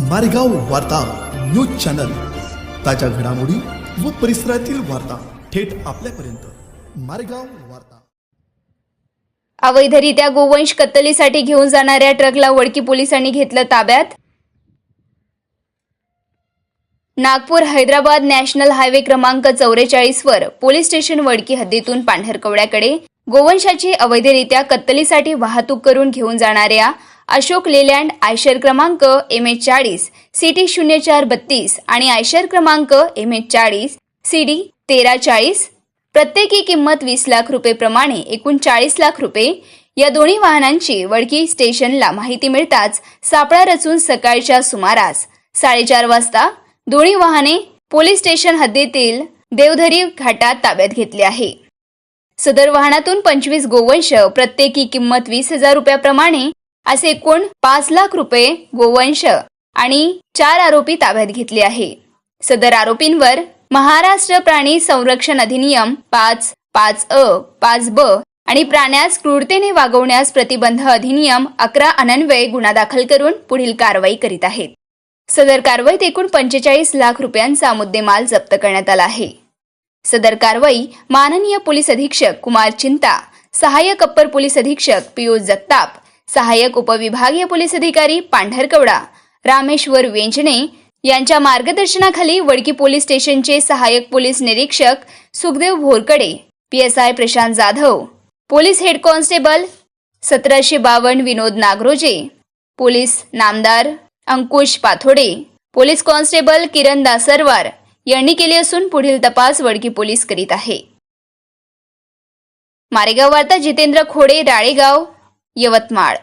मारेगाव वार्ता news channel. ताज्या घडामोडी व परिसरातील वार्ता थेट आपल्यापर्यंत. मारेगाव वार्ता. अवैधरित्या गोवंश कत्तलीसाठी घेऊन जाणाऱ्या ट्रकला वडकी पोलिसांनी घेतलं ताब्यात. नागपूर हैदराबाद नॅशनल हायवे क्रमांक चौवेचाळीस वर पोलीस स्टेशन वडकी हद्दीतून पांढरकवड्याकडे गोवंशाची अवैधरित्या कत्तलीसाठी वाहतूक करून घेऊन जाणाऱ्या अशोक लेलँड आयशर क्रमांक एम एच चाळीस सीटी शून्य चार बत्तीस आणि आयशर क्रमांक एम एच चाळीस सी डी तेरा चाळीस. प्रत्येकी किंमत वीस लाख रुपये प्रमाणे एकूण चाळीस लाख रुपये. या दोन्ही वाहनांची वडकी स्टेशनला माहिती मिळताच सापळा रचून सकाळच्या सुमारास साडेचार वाजता दोन्ही वाहने पोलीस स्टेशन हद्दीतील देवधरी घाटात ताब्यात घेतली आहे. सदर वाहनातून पंचवीस गोवंश प्रत्येकी किंमत वीस हजार रुपयाप्रमाणे असे एकूण पाच लाख रुपये गोवंश आणि चार आरोपी ताब्यात घेतले आहे. सदर आरोपींवर महाराष्ट्र प्राणी संरक्षण अधिनियम पाच पाच अ पाच ब आणि प्राण्यास क्रूरतेने वागवण्यास प्रतिबंध अधिनियम अकरा अनन्वये गुन्हा दाखल करून पुढील कारवाई करीत आहेत. सदर कारवाईत एकूण पंचेचाळीस लाख रुपयांचा मुद्देमाल जप्त करण्यात आला आहे. सदर कारवाई माननीय पोलीस अधीक्षक कुमार चिंता सहाय्यक अप्पर पोलीस अधीक्षक पियुष जगताप सहाय्यक उपविभागीय पोलीस अधिकारी पांढरकवडा रामेश्वर वेंजणे यांच्या मार्गदर्शनाखाली वडकी पोलीस स्टेशनचे सहाय्यक पोलीस निरीक्षक Sukhdev Bhorkade PSI Prashant Jadhav police head constable सतराशे बावन्न विनोद नागरोजे पोलीस नामदार अंकुश पाथोडे पोलीस कॉन्स्टेबल किरण दासरवार यांनी केली असून पुढील तपास वडकी पोलीस करीत आहे. मारेगाव वार्ता जितेंद्र खोडे राळेगाव यवतमाळ.